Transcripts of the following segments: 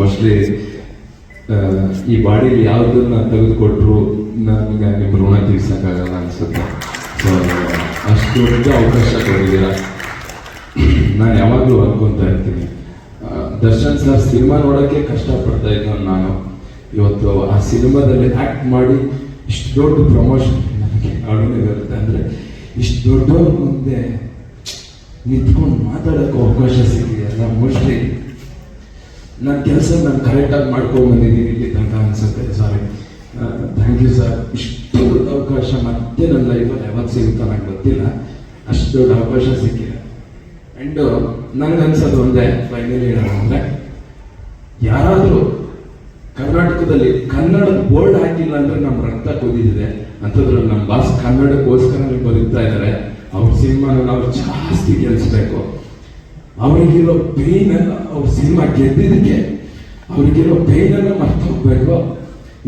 Mostly ಈ ಬಾಡಿಲಿ ಯಾವುದನ್ನ ತೆಗೆದುಕೊಟ್ರು ನನಗೆ ನಿಮ್ಮ ಋಣ ತೀರ್ಸಕ್ಕಾಗಲ್ಲ ಅನ್ಸುತ್ತೆ. ಸೊ ಅಷ್ಟು ದೊಡ್ಡ ಅವಕಾಶ ಕೊಟ್ಟಿದ್ದೀರಾ? ನಾನು ಯಾವಾಗಲೂ ಅನ್ಕೊಂತ ಇರ್ತೀನಿ. ದರ್ಶನ್ ಸರ್ ಸಿನಿಮಾ ನೋಡೋಕ್ಕೆ ಕಷ್ಟಪಡ್ತಾ ಇದ್ದವನು ನಾನು. ಇವತ್ತು ಆ ಸಿನಿಮಾದಲ್ಲಿ ಆ್ಯಕ್ಟ್ ಮಾಡಿ ಇಷ್ಟು ದೊಡ್ಡ ಪ್ರಮೋಷನ್ ನನಗೆ ಅಡುಗೆ ಬರುತ್ತೆ ಅಂದರೆ ಇಷ್ಟು ದೊಡ್ಡವ್ರ ಮುಂದೆ ನಿಂತ್ಕೊಂಡು ಮಾತಾಡೋಕ್ಕೆ ಅವಕಾಶ ಸಿಕ್ಕಿದೆಯಲ್ಲ ಮೋಸ್ಟ್ಲಿ ನನ್ನ ಕೆಲಸ ನಾನು ಕರೆಕ್ಟಾಗಿ ಮಾಡ್ಕೊಂಡು ಬಂದಿದ್ದೀನಿ ಇಲ್ಲಿ ತನಕ ಅನ್ಸುತ್ತೆ. ಸಾರಿ ಥ್ಯಾಂಕ್ ಯು ಸರ್ ಇಷ್ಟು ದೊಡ್ಡ ಅವಕಾಶ ಮತ್ತೆ ನನ್ನ ಲೈಫಲ್ಲಿ ಯಾವಾಗ ಸಿಗುತ್ತೋ ನನಗೆ ಗೊತ್ತಿಲ್ಲ. ಅಷ್ಟು ದೊಡ್ಡ ಅವಕಾಶ ಸಿಕ್ಕಿಲ್ಲ ಆ್ಯಂಡು ನನಗೆ ಅನ್ಸೋದು ಒಂದೇ ಫೈನಲಿ ಹೇಳೋಣ ಅಂದರೆ, ಯಾರಾದರೂ ಕರ್ನಾಟಕದಲ್ಲಿ ಕನ್ನಡ ಬೋರ್ಡ್ ಹಾಕಿಲ್ಲ ಅಂದರೆ ನಮ್ಮ ರಕ್ತ ಕುದಿದಿದೆ ಅಂಥದ್ರಲ್ಲಿ ನಮ್ಮ ಬಾಸ್ ಕನ್ನಡಕ್ಕೋಸ್ಕರ ಬದುಕ್ತಾ ಇದ್ದಾರೆ. ಅವ್ರ ಸಿನಿಮಾನ ನಾವು ಜಾಸ್ತಿ ಗೆಲ್ಲಿಸ್ಬೇಕು ಅವರಿಗಿರೋ ಪೇನ್ ಅನ್ನ ಅವ್ರ ಸಿನಿಮಾ ಗೆದ್ದಿದ್ದಕ್ಕೆ ಅವ್ರಿಗಿರೋ ಪೇನ್ ಅನ್ನ ಮರ್ತು ಹೋಗ್ಬೇಕು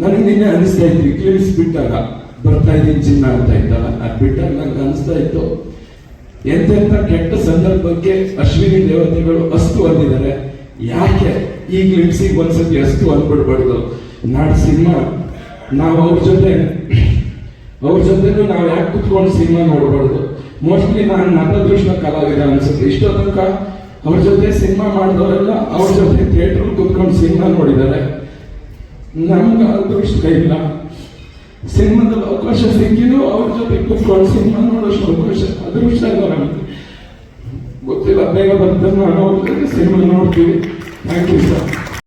ನನಗೆ ನಿನ್ನೆ ಅನಿಸ್ತಾ ಇತ್ತು ಕ್ಲಿಪ್ಸ್ ಬಿಟ್ಟಾಗ ಬರ್ತಾ ಇದ್ದೀನಿ ಚಿನ್ನ ಅಂತ ಇದ್ದಲ್ಲ ಅದು ಬಿಟ್ಟಾಗ ನಂಗೆ ಅನಿಸ್ತಾ ಇತ್ತು. ಎಂತೆಂಥ ಕೆಟ್ಟ ಸಂದರ್ಭಕ್ಕೆ ಅಶ್ವಿನಿ ದೇವತೆಗಳು ಅಸ್ತು ಅಂದಿದ್ದಾರೆ. ಯಾಕೆ ಈ ಕ್ಲಿಮ್ಸಿಗೆ ಒಂದ್ಸತಿ ಅಸ್ತು ಅಂದ್ಬಿಡ್ಬಾರ್ದು? ನಾಡ್ ಸಿನಿಮಾ, ನಾವು ಅವ್ರ ಜೊತೆ, ಅವ್ರ ಜೊತೆನೂ ನಾವು ಯಾಕೆ ಕುತ್ಕೊಂಡು ಸಿನಿಮಾ ನೋಡ್ಬಾರ್ದು? ಮೋಸ್ಟ್ಲಿ ನಾನು ನತದೃಷ್ಟ ಕಲಾವಿದ ಅನ್ಸುತ್ತೆ. ಇಷ್ಟೋ ತನಕ ಅವ್ರ ಜೊತೆ ಸಿನಿಮಾ ಮಾಡಿದವರೆಲ್ಲ ಅವ್ರ ಜೊತೆ ಥಿಯೇಟರ್ ಕುತ್ಕೊಂಡು ಸಿನಿಮಾ ನೋಡಿದ್ದಾರೆ. ನಮ್ಗೆ ಅದೃಷ್ಟ ಇಲ್ಲ. ಸಿನಿಮಾದಲ್ಲಿ ಅವಕಾಶ ಸಿಕ್ಕಿದ್ದು ಅವ್ರ ಜೊತೆ ಕುತ್ಕೊಂಡು ಸಿನಿಮಾ ನೋಡೋಷ್ಟು ಅವಕಾಶ ಅದೃಷ್ಟ ಇಲ್ಲ ನಮ್ಗೆ. ಗೊತ್ತಿಲ್ಲ, ಬೇಗ ಬರ್ತಾರೆ ಜೊತೆ ಸಿನಿಮಾ ನೋಡ್ತೀವಿ. Thank you sir